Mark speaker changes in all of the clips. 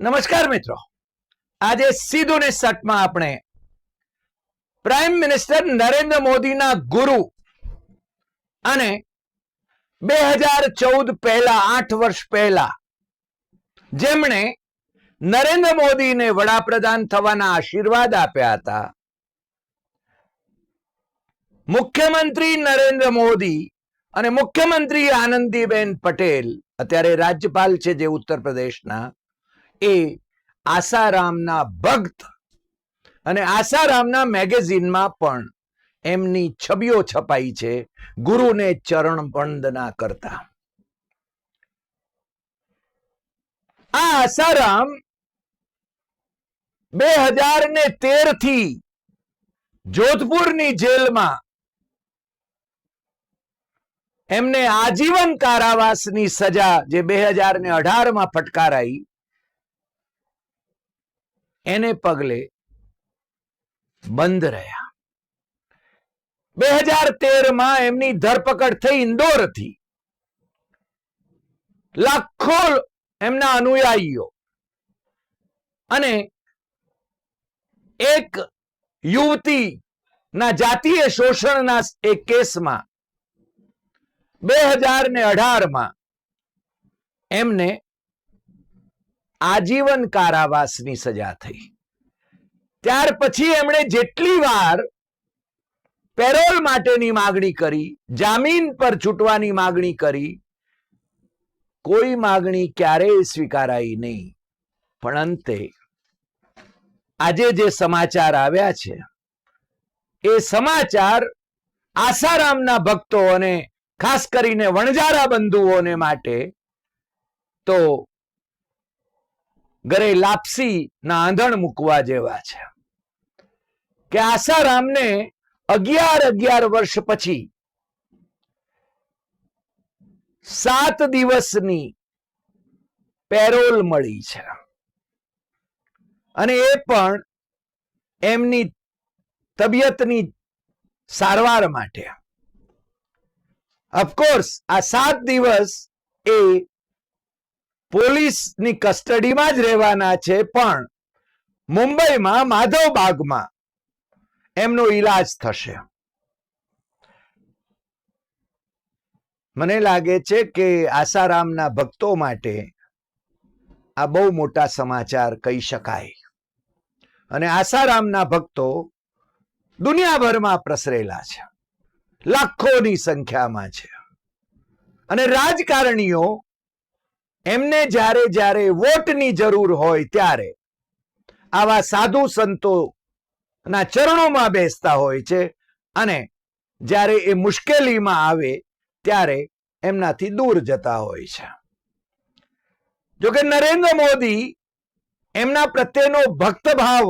Speaker 1: નમસ્કાર મિત્રો. આજે સીધું સટમાં આપણે પ્રાઇમ મિનિસ્ટર નરેન્દ્ર મોદીના ગુરુ અને બે હજાર ચૌદ પહેલા આઠ વર્ષ પહેલા જેમણે નરેન્દ્ર મોદીને વડાપ્રધાન થવાના આશીર્વાદ આપ્યા હતા. મુખ્યમંત્રી નરેન્દ્ર મોદી અને મુખ્યમંત્રી આનંદીબેન પટેલ, અત્યારે રાજ્યપાલ છે જે ઉત્તર પ્રદેશના એ આસારામના ભક્ત અને આસારામના મેગેઝિનમાં પણ એમની છબીઓ છપાઈ છે, ગુરુને ચરણ વંદના કરતા. આ આસારામ બે હજાર ને તેરથી જોધપુરની જેલમાં એમને આજીવન કારાવાસની સજા જે બે હજાર ને અઢારમાં ફટકારાઈ એને પગલે બંધ રહ્યા. બે હજાર તેરમાં એમની ધરપકડ થઈ ઇન્દોરથી. લાખો એમના અનુયાયીઓ અને એક યુવતી ના જાતીય શોષણના એક કેસમાં બે હજાર ને અઢારમાં એમને આજીવન કારાવાસની સજા થઈ. ત્યાર પછી એમણે જેટલી વાર પેરોલ માટેની માગણી કરી, જામીન પર છૂટવાની માગણી કરી, કોઈ માગણી ક્યારેય સ્વીકારાઈ નહીં. પણ અંતે આજે જે સમાચાર આવ્યા છે, એ સમાચાર આસારામના ભક્તો અને ખાસ કરીને વણજારા બંધુઓને માટે તો ઘરે લાપસી ના આંધણ મૂકવા જેવા છે. કે આસારામને અગિયાર અગિયાર વર્ષ પછી સાત દિવસની પેરોલ મળી છે. અને એ પણ એમની તબિયતની સારવાર માટે. ઓફકોર્સ આ સાત દિવસ એ પોલીસની કસ્ટડીમાં જ રહેવાના છે, પણ મુંબઈમાં માધવબાગમાં એમનો ઈલાજ થશે. મને લાગે છે કે આસારામના ભક્તો માટે આ બહુ મોટા સમાચાર કહી શકાય. અને આસારામના ભક્તો દુનિયાભરમાં પ્રસરેલા છે. લાખોની સંખ્યામાં છે. અને રાજકારણીઓ એમને જ્યારે જ્યારે વોટની જરૂર હોય ત્યારે આવા સાધુ સંતો ના ચરણોમાં બેસતા હોય છે અને જ્યારે એ મુશ્કેલીમાં આવે ત્યારે એમનાથી દૂર જતા હોય છે. જોકે નરેન્દ્ર મોદી એમના પ્રત્યેનો ભક્તભાવ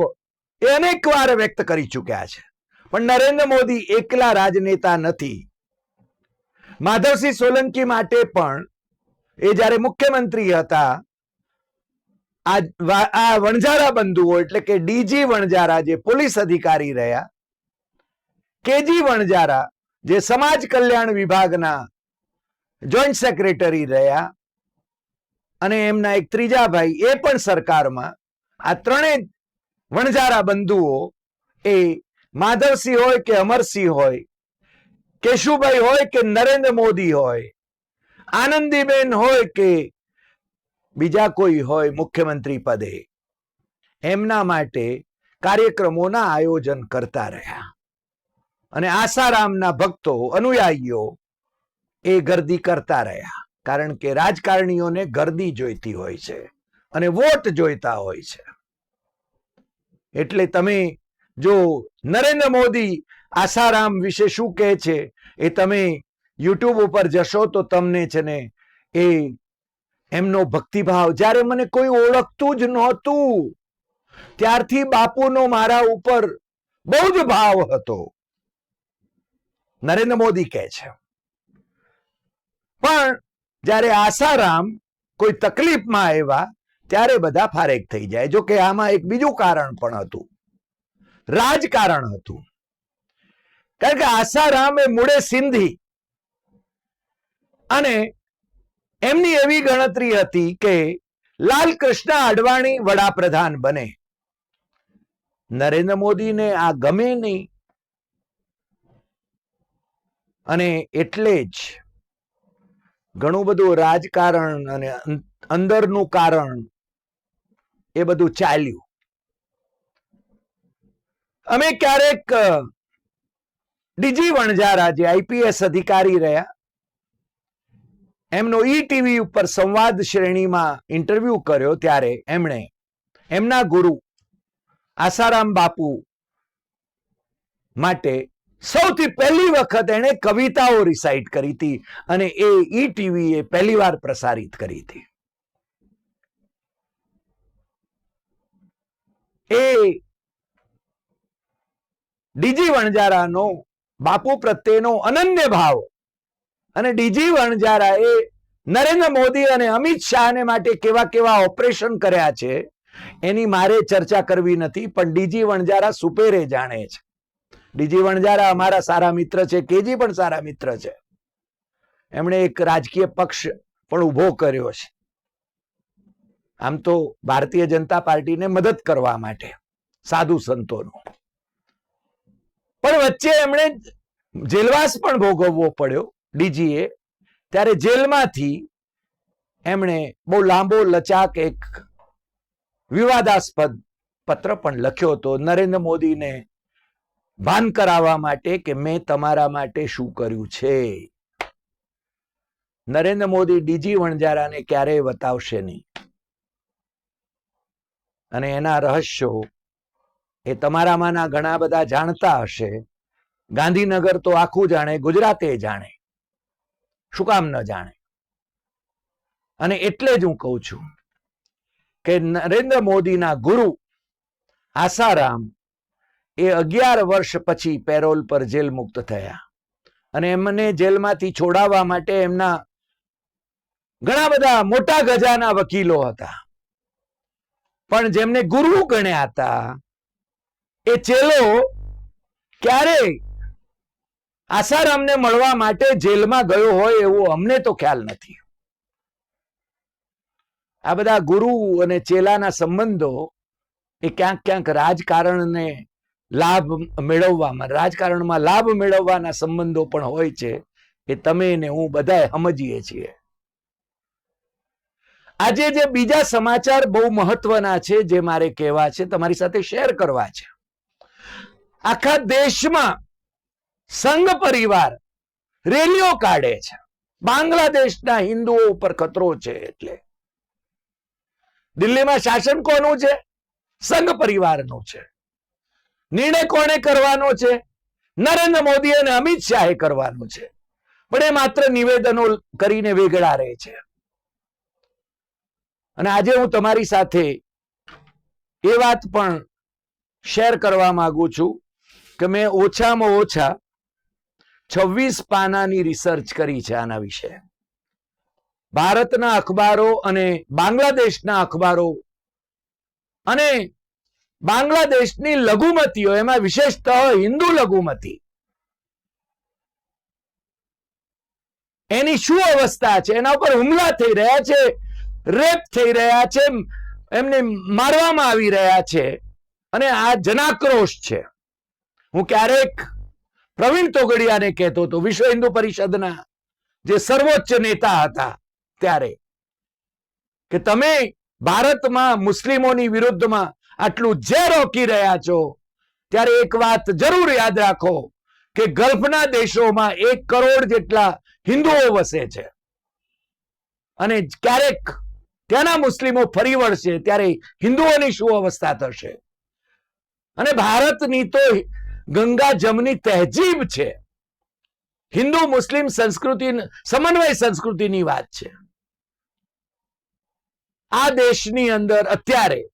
Speaker 1: એ અનેક વાર વ્યક્ત કરી ચૂક્યા છે. પણ નરેન્દ્ર મોદી એકલા રાજનેતા નથી. માધવસિંહ સોલંકી માટે પણ એ જ્યારે મુખ્યમંત્રી હતા, આ વણઝારા બંધુઓ એટલે કે ડીજી વણઝારા જે પોલીસ અધિકારી રહ્યા કેજી વણઝારા જે સમાજ કલ્યાણ વિભાગના જોઈન્ટ સેક્રેટરી રહ્યા અને એમના એક ત્રીજા ભાઈ એ પણ સરકારમાં, આ ત્રણેય વણઝારા બંધુઓ એ માધવસિંહ હોય કે અમરસિંહ હોય, કેશુભાઈ હોય કે નરેન્દ્ર મોદી હોય આનંદીબેન હોય કે બીજા કોઈ હોય મુખ્યમંત્રી પદે, એમના માટે કાર્યક્રમોના આયોજન કરતા રહ્યા. અને આસારામના ભક્તો, અનુયાયીઓ એ ગરદી કરતા રહ્યા, કારણ કે રાજકારણીઓને ગરદી જોઈતી હોય છે અને વોટ જોઈતા હોય છે. એટલે તમે જો નરેન્દ્ર મોદી આસારામ વિશે શું કહે છે એ તમે યુટ્યુબ ઉપર જશો તો તમને છે ને એ એમનો ભક્તિભાવ, જ્યારે મને કોઈ ઓળખતું જ નહોતું, ત્યારથી બાપુનો મારા ઉપર બહુ જ ભાવ હતો. નરેન્દ્ર મોદી કહે છે. પણ જ્યારે આસારામ કોઈ તકલીફમાં આવ્યા, ત્યારે બધા ફારેક થઈ જાય. જો કે આમાં એક બીજું કારણ પણ હતું. રાજકારણ હતું. કારણ કે આસારામ એ મૂળે સિંધી અને એમની એવી ગણતરી હતી કે લાલકૃષ્ણ અડવાણી વડાપ્રધાન બને. નરેન્દ્ર મોદીને આ ગમે નહીં. અને એટલે જ ઘણું બધું રાજકારણ અને અંદરનું કારણ એ બધું ચાલ્યું. અમે ક્યારેક ડીજી વણજારા જે આઈપીએસ અધિકારી રહ્યા એમનો ઈ ટીવી ઉપર સંવાદ શ્રેણીમાં ઇન્ટરવ્યુ કર્યો ત્યારે એમણે એમના ગુરુ આસારામ બાપુ માટે સૌથી પહેલી વખત એણે કવિતાઓ રિસાઇટ કરી હતી અને એ ઈ ટીવી એ પહેલી વાર પ્રસારિત કરી હતી. એ ડીજી વણજારાનો બાપુ પ્રત્યેનો અનન્ય ભાવ અને ડીજી વણજારા એ નરેન્દ્ર મોદી અને અમિત શાહને માટે કેવા કેવા ઓપરેશન કર્યા છે, એની મારે ચર્ચા કરવી નથી, પણ ડીજી વણજારા સુપેરે જાણે છે. ડીજી વણજારા અમારા સારા મિત્ર છે, કેજી પણ સારા મિત્ર છે. એમણે એક રાજકીય પક્ષ પણ ઊભો કર્યો છે. આમ તો ભારતીય જનતા પાર્ટીને મદદ કરવા માટે, સાધુ સંતોનો. પણ વચ્ચે એમણે જેલવાસ પણ ભોગવવો પડ્યો. ડીજીએ, ત્યારે જેલમાંથી એમણે બહુ લાંબો, લચાક એક વિવાદાસ્પદ પત્ર પણ લખ્યો હતો, નરેન્દ્ર મોદીને ભાન કરાવવા માટે કે મેં તમારા માટે શું કર્યું છે? નરેન્દ્ર મોદી ડીજી વણજારાને ક્યારેય બતાવશે નહીં. અને એના રહસ્યો એ તમારામાંના ઘણા બધા જાણતા હશે. ગાંધીનગર તો આખું જાણે, ગુજરાતે જાણે. શું કામ ન જાણે? અને એટલે જ હું કહું છું કે નરેન્દ્ર મોદીના ગુરુ આસારામ એ અગિયાર વર્ષ પછી પેરોલ પર જેલ મુક્ત થયા. અને એમને જેલમાંથી છોડાવવા માટે એમના ઘણા બધા મોટા ગજાના વકીલો હતા. પણ જેમને ગુરુ ગણ્યા હતા, એ ચેલો ક્યારેય આસારામને મળવા માટે જેલમાં ગયો હોય એવો અમને તો ખ્યાલ નથી. આ બધા ગુરુ અને ચેલાના સંબંધો એ ક્યાંક ક્યાંક રાજકારણને લાભ મેળવવામાં, રાજકારણમાં લાભ મેળવવાના સંબંધો પણ હોય છે એ તમે ને હું બધા સમજીએ છીએ. આજે જે બીજા સમાચાર બહુ મહત્વના છે જે મારે કહેવા છે, તમારી સાથે શેર કરવા છે. આખા દેશમાં સંઘ પરિવાર રેલીઓ કાઢે છે. બાંગ્લાદેશના હિન્દુઓ ઉપર ખતરો છે એટલે. દિલ્હીમાં શાસન કોનું છે? સંઘ પરિવારનું છે. નિર્ણય કોને કરવાનો છે? નરેન્દ્ર મોદી અને અમિત શાહે કરવાનો છે. પણ એ માત્ર નિવેદનો કરીને વેગળા રહે છે. અને આજે હું તમારી સાથે એ વાત પણ શેર કરવા માંગુ છું કે મેં ઓછામાં ઓછા છવ્વીસ પાનાની રિસર્ચ કરી છે આના વિશે. ભારતના અખબારો અને બાંગ્લાદેશના અખબારો અને બાંગ્લાદેશની લઘુમતીઓ, એમાં વિશેષતઃ હિન્દુ લઘુમતી. એની શું અવસ્થા છે? એના ઉપર હુમલા થઈ રહ્યા છે, રેપ થઈ રહ્યા છે, એમને મારવામાં આવી રહ્યા છે અને આ જનાક્રોશ છે. હું ક્યારેક પ્રવીણ તોગડિયાને કહેતો હતો, વિશ્વ હિન્દુ પરિષદના જે સર્વોચ્ચ નેતા હતા ત્યારે, કે તમે ભારતમાં મુસ્લિમોની વિરુદ્ધમાં આટલું જે રોકી રહ્યા છો, ત્યારે એક વાત જરૂર યાદ રાખો કે ગલ્ફના દેશોમાં એક કરોડ જેટલા હિન્દુઓ વસે છે. અને ક્યારેક ત્યાંના મુસ્લિમો ફરી વળશે, ત્યારે હિન્દુઓની શું અવસ્થા થશે. અને ભારતની તો ગંગા જમની તહેજીબ છે. હિન્દુ, મુસ્લિમ સંસ્કૃતિ, સમન્વય સંસ્કૃતિની વાત છે. આ દેશની અંદર અત્યારે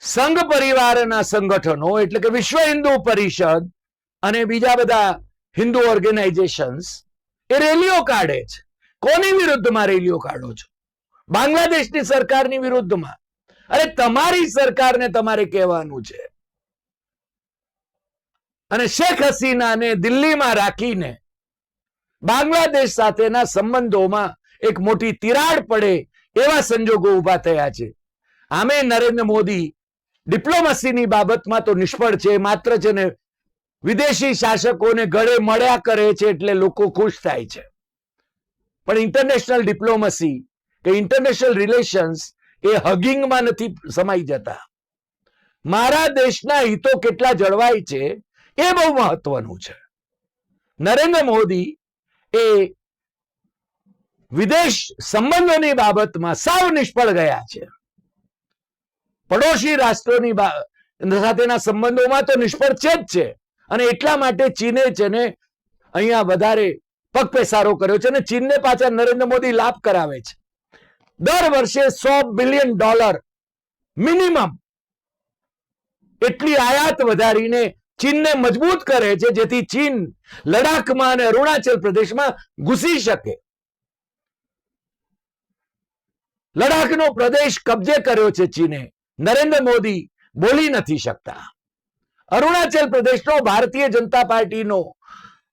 Speaker 1: સંઘ પરિવારના સંગઠનો એટલે કે વિશ્વ હિન્દુ પરિષદ અને બીજા બધા હિન્દુ ઓર્ગેનાઇઝેશન્સ એ રેલીઓ કાઢે છે. કોની વિરુદ્ધમાં રેલીઓ કાઢો છો? બાંગ્લાદેશની સરકારની વિરુદ્ધમાં? અરે તમારી સરકારને તમારે કહેવાનું છે. અને શેખ હસીનાને દિલ્હીમાં રાખીને બાંગ્લાદેશ સાથેના સંબંધોમાં એક મોટી તિરાડ પડે એવા સંજોગો ઊભા થયા છે. આમે નરેન્દ્ર મોદી ડિપ્લોમસીની બાબતમાં તો નિષ્ફળ છે, માત્ર છે ને વિદેશી શાસકોને ગળે મળ્યા કરે છે એટલે લોકો ખુશ થાય છે. પણ ઇન્ટરનેશનલ ડિપ્લોમસી કે ઇન્ટરનેશનલ રિલેશન્સ એ હગિંગમાં નથી સમાઈ જતા. મારા દેશના હિતો કેટલા જળવાય છે એ બહુ મહત્વનું છે. નરેન્દ્ર મોદી એ વિદેશ સંબંધોની બાબતમાં સાવ નિષ્ફળ ગયા છે. પડોશી રાષ્ટ્રોની સાથેના સંબંધોમાં તો નિષ્ફળ છે જ છે. અને એટલા માટે ચીને છે ને અહીંયા વધારે પગપેસારો કર્યો છે અને ચીનને પાછા નરેન્દ્ર મોદી લાભ કરાવે છે. દર વર્ષે સો બિલિયન ડોલર મિનિમમ એટલી આયાત વધારીને ચીનને મજબૂત કરે છે, જેથી ચીન લડાખમાં અને અરુણાચલ પ્રદેશમાં ઘૂસી શકે. લડાખનો પ્રદેશ કબજે કર્યો છે ચીને. નરેન્દ્ર મોદી બોલી નથી શકતા. અરુણાચલ પ્રદેશનો ભારતીય જનતા પાર્ટીનો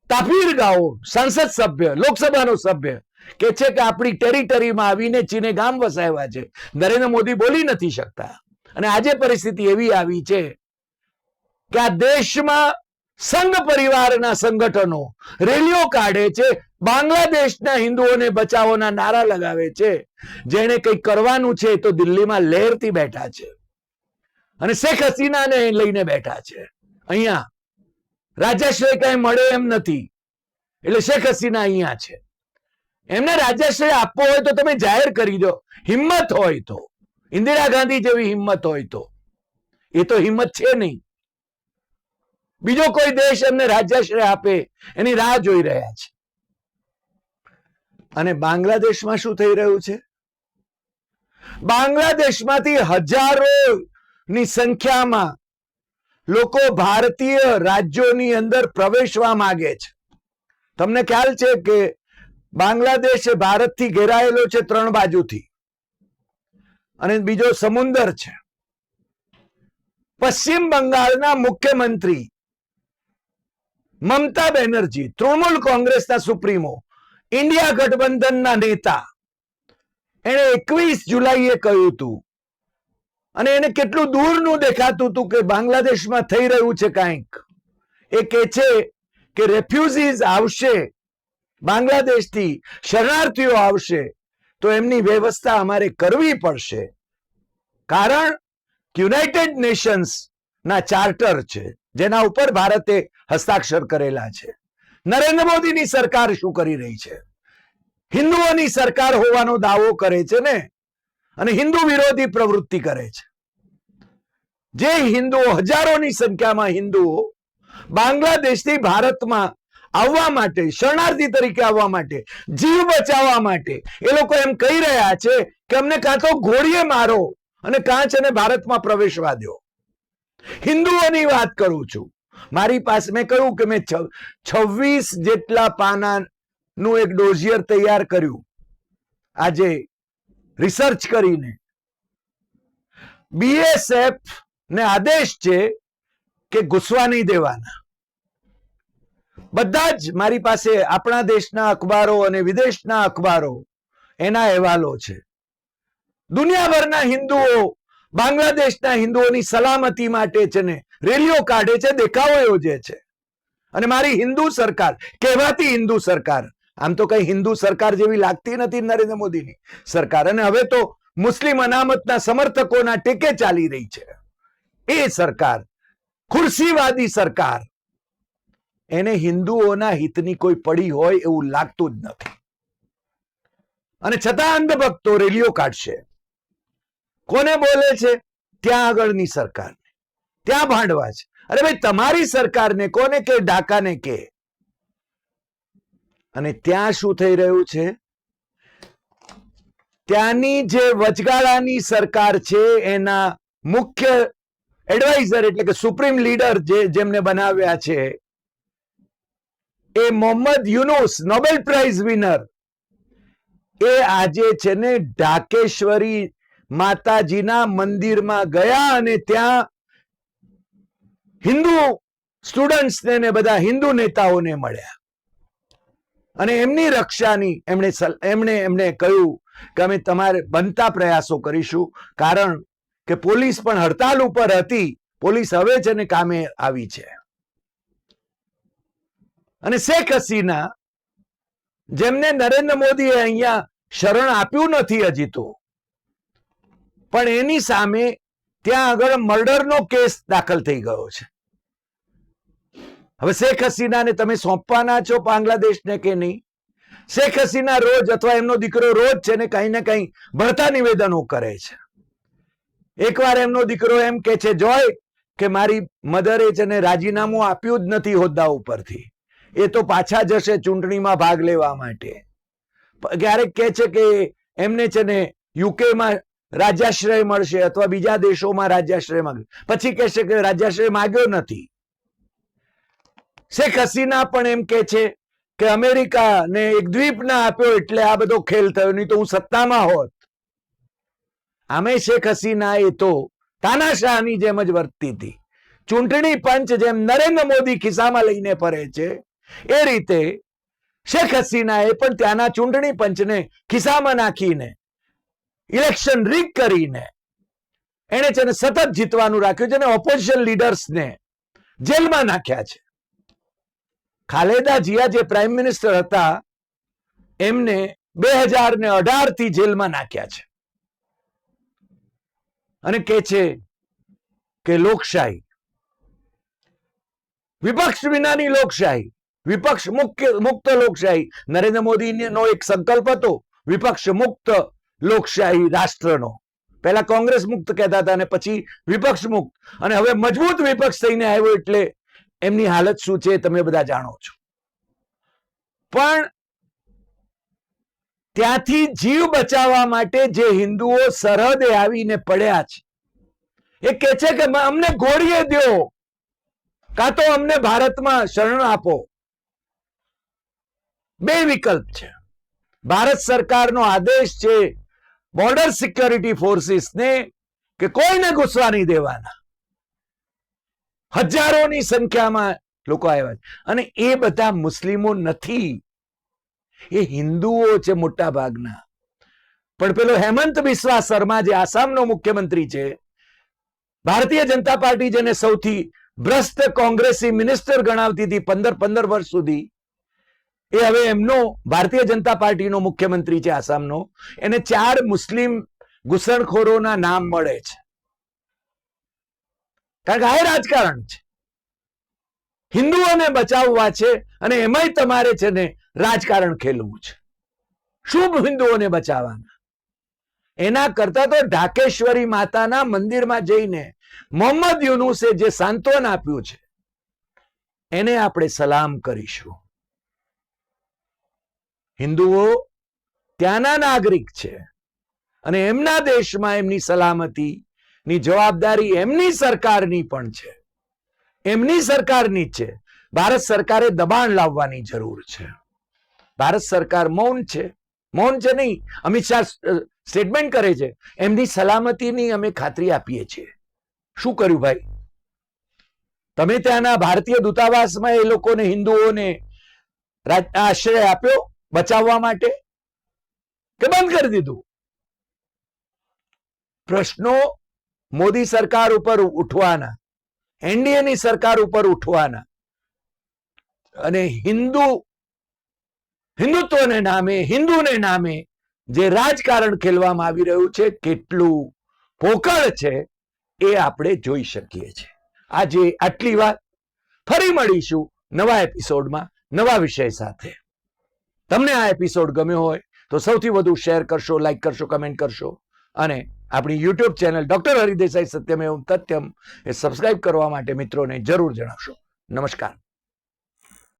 Speaker 1: તાફીર ગાઓ, સંસદ સભ્ય, લોકસભાનો સભ્ય, કે છે કે આપણી ટેરિટરીમાં આવીને ચીને ગામ વસાવ્યા છે. નરેન્દ્ર મોદી બોલી નથી શકતા. અને આજે પરિસ્થિતિ એવી આવી છે કે આ દેશમાં સંઘ પરિવારના સંગઠનો રેલીઓ કાઢે છે, બાંગ્લાદેશના હિન્દુઓને બચાવોના નારા લગાવે છે જેને કંઈક કરવાનું છે તો દિલ્હીમાં લહેરથી બેઠા છે. અને શેખ હસીનાને લઈને બેઠા છે. અહીંયા રાજાશ્રય કઈ મળે એમ નથી. એટલે શેખ હસીના અહીંયા છે. એમને રાજાશ્રય આપવો હોય તો તમે જાહેર કરી દો. હિંમત હોય તો. ઇન્દિરા ગાંધી જેવી હિંમત હોય તો. એ તો હિંમત છે નહીં. બીજો કોઈ દેશ એમને રાજ્યાશ્રય આપે, એની રાહ જોઈ રહ્યા છે. અને બાંગ્લાદેશમાં શું થઈ રહ્યું છે? બાંગ્લાદેશમાંથી હજારો ની સંખ્યામાં લોકો ભારતીય રાજ્યોની અંદર પ્રવેશવા માંગે છે. તમને ખ્યાલ છે કે બાંગ્લાદેશ એ ભારતથી ઘેરાયેલો છે ત્રણ બાજુથી. અને બીજો સમુંદર છે. પશ્ચિમ બંગાળના મુખ્યમંત્રી મમતા બેનર્જી, તૃણમૂલ કોંગ્રેસના સુપ્રીમો, ઇન્ડિયા ગઠબંધનના નેતા. એને એકવીસ જુલાઈએ કહ્યું હતું. અને એને કેટલું દૂરનું દેખાતું હતું કે બાંગ્લાદેશમાં થઈ રહ્યું છે કાંઈક. એ કે છે કે રેફ્યુઝીઝ આવશે, બાંગ્લાદેશથી શરણાર્થીઓ આવશે, તો એમની વ્યવસ્થા અમારે કરવી પડશે. કારણ યુનાઇટેડ નેશન્સ ના ચાર્ટર છે. જેના ઉપર ભારતે હસ્તાક્ષર કરેલા છે. નરેન્દ્ર મોદીની સરકાર શું કરી રહી છે? હિન્દુઓની સરકાર હોવાનો દાવો કરે છે ને? અને હિન્દુ વિરોધી પ્રવૃત્તિ કરે છે. જે હિન્દુઓ, હજારોની સંખ્યામાં હિન્દુઓ બાંગ્લાદેશથી ભારતમાં આવવા માટે, શરણાર્થી તરીકે આવવા માટે, જીવ બચાવવા માટે, એ લોકો એમ કહી રહ્યા છે કે અમને કાં તો ઘોડીએ મારો અને કાંચ અને ભારતમાં પ્રવેશવા દો હિન્દુઓની વાત કરું છું. મારી પાસે, મેં કહ્યું કે મેં છવ્વીસ જેટલા પાનાનું એક ડોઝિયર તૈયાર કર્યું. આજે રિસર્ચ કરીને. બીએસએફ ને આદેશ છે કે ઘૂસવા નહીં દેવાના. બધા જ મારી પાસે આપણા દેશના અખબારો અને વિદેશના અખબારો એના અહેવાલો છે. દુનિયાભરના હિન્દુઓ બાંગ્લાદેશના હિન્દુઓની સલામતી માટે છે ને, રેલીઓ કાઢે છે, દેખાવો યોજે છે. અને મારી હિન્દુ સરકાર, કહેવાતી હિન્દુ સરકાર, આમ તો કઈ હિન્દુ સરકાર જેવી લાગતી નથી નરેન્દ્ર મોદીની. સરકાર અને હવે તો મુસ્લિમ અનામતના સમર્થકોના ટેકે ચાલી રહી છે. એ સરકાર, ખુરશીવાદી સરકાર, એને હિન્દુઓના હિતની કોઈ પડી હોય એવું લાગતું જ નથી. અને છતાં અંધભક્તો રેલીઓ કાઢશે. કોને બોલે છે? ત્યાં આગળની સરકારને. ત્યાં ભાંડવા છે. અરે ભાઈ, તમારી સરકારને કોને કે, ડાકાને કે? અને ત્યાં શું થઈ રહ્યું છે? ત્યાંની જે વચગાળાની સરકાર છે, એના મુખ્ય એડવાઇઝર એટલે કે સુપ્રીમ લીડર જે જેમને બનાવ્યા છે, એ Mohammad Yunus, Nobel prize winner. એ આજે છે ને ઢાકેશ્વરી માતાજીના મંદિરમાં ગયા અને ત્યાં હિન્દુ સ્ટુડન્ટ્સને બધા હિન્દુ નેતાઓને મળ્યા. અને એમની રક્ષાની એમણે એમણે એમણે કહ્યું કે અમે તમારે બનતા પ્રયાસો કરીશું, કારણ કે પોલીસ પણ હડતાલ ઉપર હતી, પોલીસ હવે છે ને કામે આવી છે. અને શેખ હસીના, જેમને નરેન્દ્ર મોદીએ અહીંયા શરણ આપ્યું નથી હજી તો પણ એની સામે ત્યાં આગળ મર્ડરનો કેસ દાખલ થઈ ગયો છે. હવે શેખ હસીનાને તમે સોંપવાના છો બાંગ્લાદેશને કે નહીં? શેખ હસીના રોજ અથવા એમનો દીકરો રોજ છે ને કઈ ને કઈ ભરતા નિવેદનો કરે છે. એકવાર એમનો દીકરો એમ કે છે, જોય, કે મારી મધરે છે ને રાજીનામું આપ્યું જ નથી હોદ્દા ઉપરથી. એ તો પાછા જશે ચૂંટણીમાં ભાગ લેવા માટે. ક્યારેક કે છે કે એમને છે ને યુકેમાં રાજ્યાશ્રય મળશે અથવા બીજા દેશોમાં રાજ્યાશ્રય માંગે. પછી કહેશે કે રાજ્યાશ્રય માગ્યો નથી. શેખ હસીના પણ એમ કે છે કે અમેરિકાને એક દ્વીપ ના આપ્યો એટલે આ બધો ખેલ થયો, નહીં તો હું સત્તામાં હોત. આમે શેખ હસીના એ તો તાનાશાહની જેમ જ વર્તતી હતી. ચૂંટણી પંચ જેમ નરેન્દ્ર મોદી ખિસ્સામાં લઈને ફરે છે, એ રીતે શેખ હસીનાએ પણ ત્યાંના ચૂંટણી પંચને ખિસ્સામાં નાખીને ઇલેક્શન રીક કરીને એને છે સતત જીતવાનું રાખ્યું છે અને ઓપોઝિશન લીડર્સને જેલમાં નાખ્યા છે. ખાલેદા જિયા જે પ્રાઇમ મિનિસ્ટર હતા, એમને બે હજાર ને અઢારથી જેલમાં નાખ્યા છે. અને કે છે કે લોકશાહી, વિપક્ષ વિનાની લોકશાહી, વિપક્ષ મુક્ત મુક્ત લોકશાહી. નરેન્દ્ર મોદીનો એક સંકલ્પ હતો, વિપક્ષ મુક્ત લોકશાહી રાષ્ટ્રનો. પહેલા કોંગ્રેસ મુક્ત કહેતા હતા અને પછી વિપક્ષ મુક્ત. અને હવે મજબૂત વિપક્ષ થઈને આવ્યો એટલે એમની હાલત શું છે તમે બધા જાણો છો. પણ ત્યાંથી જીવ બચાવવા માટે જે હિન્દુઓ સરહદે આવીને પડ્યા છે, એ કે છે કે અમને ગોળીએ દો. કાં તો અમને ભારતમાં શરણ આપો. બે વિકલ્પ છે. ભારત સરકારનો આદેશ છે બોર્ડર સિક્યોરિટી ફોર્સિસને કે કોઈને ઘૂસવા નહીં દેવાના. હજારોની સંખ્યામાં લોકો આવ્યા છે. અને એ બધા મુસ્લિમો નથી. એ હિન્દુઓ છે મોટા ભાગના પણ પેલો હેમંત બિસ્વા શર્મા જે આસામનો મુખ્યમંત્રી છે, ભારતીય જનતા પાર્ટી જેને સૌથી ભ્રષ્ટ કોંગ્રેસી મિનિસ્ટર ગણાવતી હતી પંદર પંદર વર્ષ સુધી એ હવે એમનો ભારતીય જનતા પાર્ટીનો મુખ્યમંત્રી છે આસામનો. એને ચાર મુસ્લિમ ઘૂસણખોરોના નામ મળે છે. કારણ કે આ રાજકારણ છે. હિન્દુઓને બચાવવા છે અને એમાંય તમારે છે ને રાજકારણ ખેલવું છે. શુભ હિન્દુઓને બચાવવાના. એના કરતા તો ઢાકેશ્વરી માતાના મંદિરમાં જઈને મોહમ્મદ યુનુસે જે સાંત્વન આપ્યું છે, એને આપણે સલામ કરીશું. હિન્દુઓ ત્યાંના નાગરિક છે અને એમના દેશમાં એમની સલામતી ની જવાબદારી એમની સરકારની પણ છે. એમની સરકારની છે. ભારત સરકારે દબાણ લાવવાની જરૂર છે. ભારત સરકાર મૌન છે. મૌન છે નહીં. અમિત શાહ સ્ટેટમેન્ટ કરે છે. એમની સલામતીની અમે ખાતરી આપીએ છીએ. શું કર્યું ભાઈ? તમે ત્યાંના ભારતીય દૂતાવાસમાં એ લોકોને હિન્દુઓને આશ્રય આપ્યો? બચાવવા માટે કે બંધ કરી દીધું? પ્રશ્નો મોદી સરકાર ઉપર ઉઠવાના, એનડીએની સરકાર ઉપર ઉઠવાના અને હિન્દુ, હિન્દુત્વને નામે, હિન્દુને નામે જે રાજકારણ ખેલવામાં આવી રહ્યું છે, કેટલું પોકળ છે એ આપણે જોઈ શકીએ છીએ. આજે આટલી વાત. ફરી મળીશું નવા એપિસોડમાં, નવા વિષય સાથે. તમને આ એપિસોડ ગમ્યો હોય તો સૌથી વધુ શેર કરશો લાઈક કરશો કમેન્ટ કરશો. અને આપણી યુટ્યુબ ચેનલ ડોક્ટર હરિદેસાઈ સત્યમ એવું તથ્યમ એ સબસ્ક્રાઇબ કરવા માટે મિત્રોને જરૂર જણાવશો. નમસ્કાર.